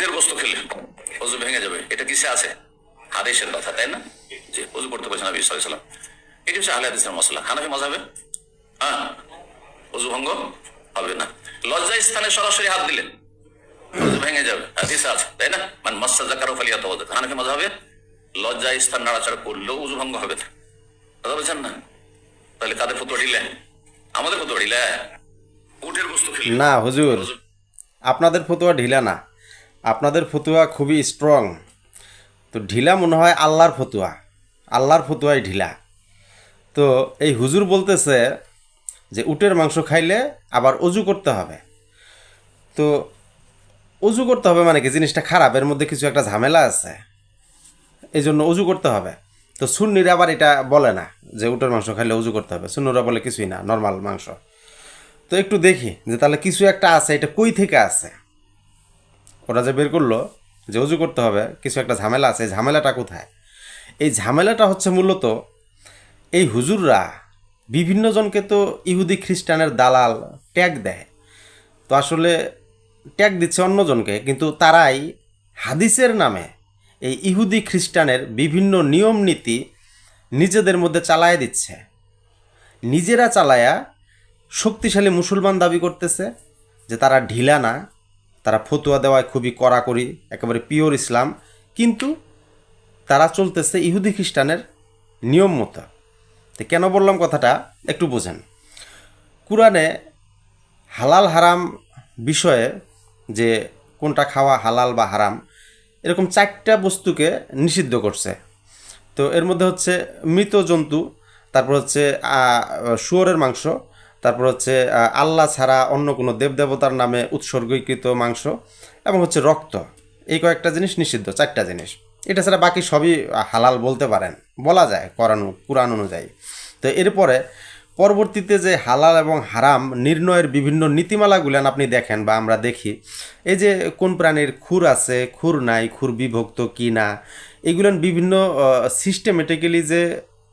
উটের গোস্ত খেলে অজু ভেঙে যাবে। এটা কিসে আছে? হাদিসের কথা, তাই না? যে অজু করতে সাল্লাল্লাহু আলাইহি সাল্লাম এটি হচ্ছে আহলে হাদিসের মশলা হানাফি মজাবে হ্যাঁ? অজু ভঙ্গ হবে না। লজ্জা স্থানে সরাসরি হাত দিলেন। ভেঙে যাবে। হাদিস আছে, তাই না? মানে জাকারও হানাফি মজাবে লজ্জা স্থান নাড়াচাড়া করলেও উজু ভঙ্গ হবে না। কথা বলছেন না? তাহলে কাদের ফতুয়া দিলে? আমাদের ফতুয়া দিলে? উটের খেলে। না, হুজুর। আপনাদের ফতুয়া ঢিলা না। আপনাদের ফতুয়া খুবই স্ট্রং তো ঢিলা মনে হয় আল্লাহর ফতুয়া। আল্লাহর ফতুয়াই ঢিলা। তো এই হুজুর বলতেছে যে উটের মাংস খাইলে আবার অজু করতে হবে। তো অজু করতে হবে মানে কি? জিনিসটা খারাপ। এর মধ্যে কিছু একটা ঝামেলা আছে। এই জন্য অজু করতে হবে। তো সুন্নিরা আবার এটা বলে না যে উটের মাংস খাইলে অজু করতে হবে। সুন্নুরা বলে কিছুই না নর্মাল মাংস। তো একটু দেখি যে তাহলে কিছু একটা আছে, এটা কই থেকে আছে? ওরা যে বের করল যে অজু করতে হবে, কিছু একটা ঝামেলা আছে ঝামেলাটা কোথায়? এই ঝামেলাটা হচ্ছে মূলত এই হুজুররা বিভিন্ন জনকে তো ইহুদি খ্রিস্টানের দালাল ট্যাগ দেয়। তো আসলে ট্যাগ দিচ্ছে অন্যজনকে কিন্তু তারাই হাদিসের নামে এই ইহুদি খ্রিস্টানের বিভিন্ন নিয়ম নীতি নিজেদের মধ্যে চালায় দিচ্ছে। নিজেরা চালায়া শক্তিশালী মুসলমান দাবি করতেছে যে তারা ঢিলা না তারা ফতুয়া দেওয়ায় খুবই কড়াকড়ি, একেবারে পিওর ইসলাম। কিন্তু তারা চলতেছে ইহুদি খ্রিস্টানের নিয়ম মতো তো কেন বললাম কথাটা? একটু বোঝেন। কোরআনে হালাল হারাম বিষয়ে যে কোনটা খাওয়া হালাল বা হারাম, এরকম চারটা বস্তুকে নিষিদ্ধ করছে। তো এর মধ্যে হচ্ছে মৃত জন্তু, তারপর হচ্ছে শুয়োরের মাংস তারপর হচ্ছে আল্লাহ ছাড়া অন্য কোনো দেবদেবতার নামে উৎসর্গীকৃত মাংস এবং হচ্ছে রক্ত। এই কয়েকটা জিনিস নিষিদ্ধ, চারটা জিনিস। এটা ছাড়া বাকি সবই হালাল বলতে পারেন। বলা যায় কোরআন কোরআন অনুযায়ী। তো এরপরে পরবর্তীতে যে হালাল এবং হারাম নির্ণয়ের বিভিন্ন নীতিমালাগুলান আপনি দেখেন বা আমরা দেখি, এই যে কোন প্রাণীর খুর আছে, খুর নাই, খুর বিভক্ত কি না এগুলান বিভিন্ন সিস্টেমেটিক্যালি যে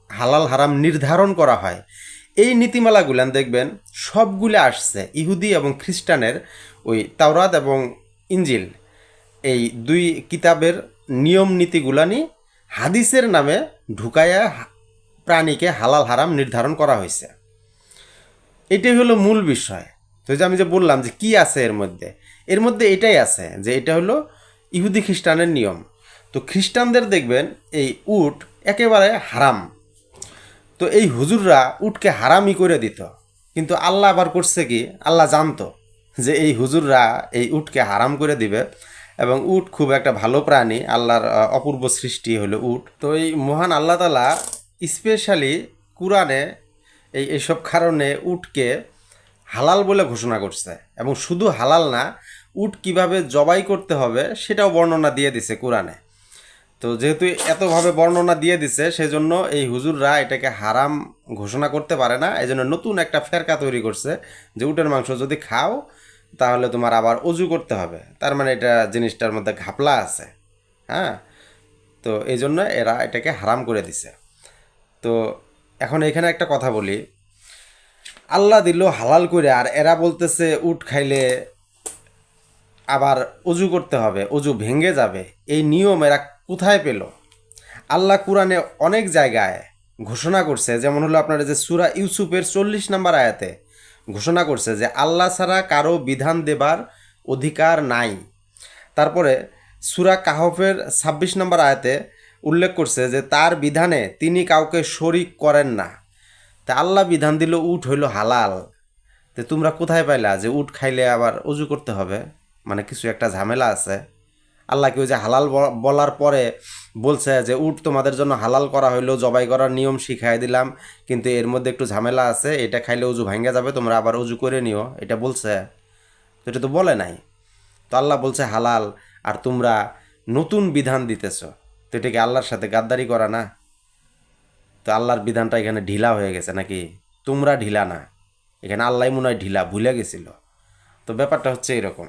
হালাল হারাম নির্ধারণ করা হয় এই নীতিমালাগুলান দেখবেন সবগুলো আসছে, ইহুদি এবং খ্রিস্টানের ওই তাওরাত এবং ইঞ্জিল এই দুই কিতাবের নিয়ম নীতিগুলানি হাদিসের নামে ঢুকায়া প্রাণীকে হালাল হারাম নির্ধারণ করা হয়েছে। এটাই হলো মূল বিষয়। তো যে আমি যে বললাম যে কি আছে এর মধ্যে এর মধ্যে এটাই আছে যে এটা হলো ইহুদি খ্রিস্টানের নিয়ম। তো খ্রিস্টানদের দেখবেন এই উট একেবারে হারাম। তো এই হুজুররা উটকে হারামই করে দিত। কিন্তু আল্লাহ আবার করছে কি? আল্লাহ জানতো যে এই হুজুররা এই উটকে হারাম করে দিবে এবং উট খুব একটা ভালো প্রাণী, আল্লাহর অপূর্ব সৃষ্টি হলো উট। তো এই মহান আল্লাহ তালা স্পেশালি কোরআনে এই এইসব কারণে উটকে হালাল বলে ঘোষণা করছে এবং শুধু হালাল না, উট কীভাবে জবাই করতে হবে সেটাও বর্ণনা দিয়ে দিছে কোরআনে। তো যেহেতু এতভাবে বর্ণনা দিয়ে দিছে, সেজন্য এই হুজুররা এটাকে হারাম ঘোষণা করতে পারে না। এই জন্য নতুন একটা ফেরকা তৈরি করছে যে উটের মাংস যদি খাও, তাহলে তোমার আবার অজু করতে হবে। তার মানে এটা জিনিসটার মধ্যে ঘাপলা আছে। হ্যাঁ? তো এই জন্য এরা এটাকে হারাম করে দিছে। তো এখন এখানে একটা কথা বলি। আল্লাহ দিল হালাল করে, আর এরা বলতেছে উট খাইলে আবার অজু করতে হবে, অজু ভেঙে যাবে। এই নিয়ম এরা কোথায় পেল? আল্লাহ কোরআনে অনেক জায়গায় ঘোষণা করছে, যেমন হলো আপনার যে সুরা ইউসুফের চল্লিশ নম্বর আয়াতে ঘোষণা করছে যে আল্লাহ ছাড়া কারও বিধান দেবার অধিকার নাই। তারপরে সুরা কাহফের ছাব্বিশ নম্বর আয়াতে উল্লেখ করছে যে তার বিধানে তিনি কাউকে শরিক করেন না। তা আল্লাহ বিধান দিল উট হইল হালাল। তো তোমরা কোথায় পাইলা যে উট খাইলে আবার অজু করতে হবে? মানে কিছু একটা ঝামেলা আছে। আল্লাহ কেউ যে হালাল বলার পরে বলছে যে, উট তোমাদের জন্য হালাল করা হইল, জবাই করার নিয়ম শিখাই দিলাম, কিন্তু এর মধ্যে একটু ঝামেলা আছে, এটা খাইলে অজু ভাঙ্গা যাবে, তোমরা আবার অজু করে নিও। এটা বলছে। তো এটা তো বলে নাই। তো আল্লাহ বলছে, হালাল, আর তোমরা নতুন বিধান দিতেছ। তো এটা কি আল্লাহর সাথে গাদ্দারি করা না? তো আল্লাহর বিধানটা এখানে ঢিলা হয়ে গেছে নাকি? তোমরা ঢিলা না। এখানে আল্লাহ মনে হয় ঢিলা, ভুলে গেছিল। তো ব্যাপারটা হচ্ছে এরকম।